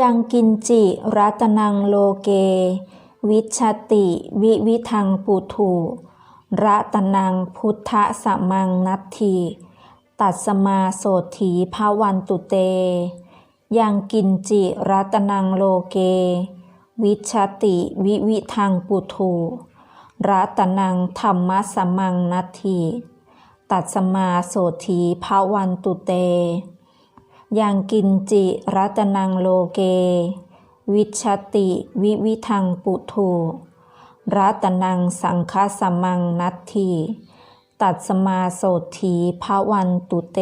ยังกินจิรัตนังโลเก วิชติ วิวิทังปุถุรัตนังพุทธสมังนัตถิตัสมาโสถีภาวันตุเต ยังกินจิรัตนังโลเก วิชติวิวิทังปุถุรัตนังธรรมสมังนัตถิตัสมาโสถีภาวันตุเต ยังกินจิรัตนังโลเก วิชติวิวิทังปุถุรัตนังสังฆสมังนัตถิตัดสมาโสถีภาวันตุเต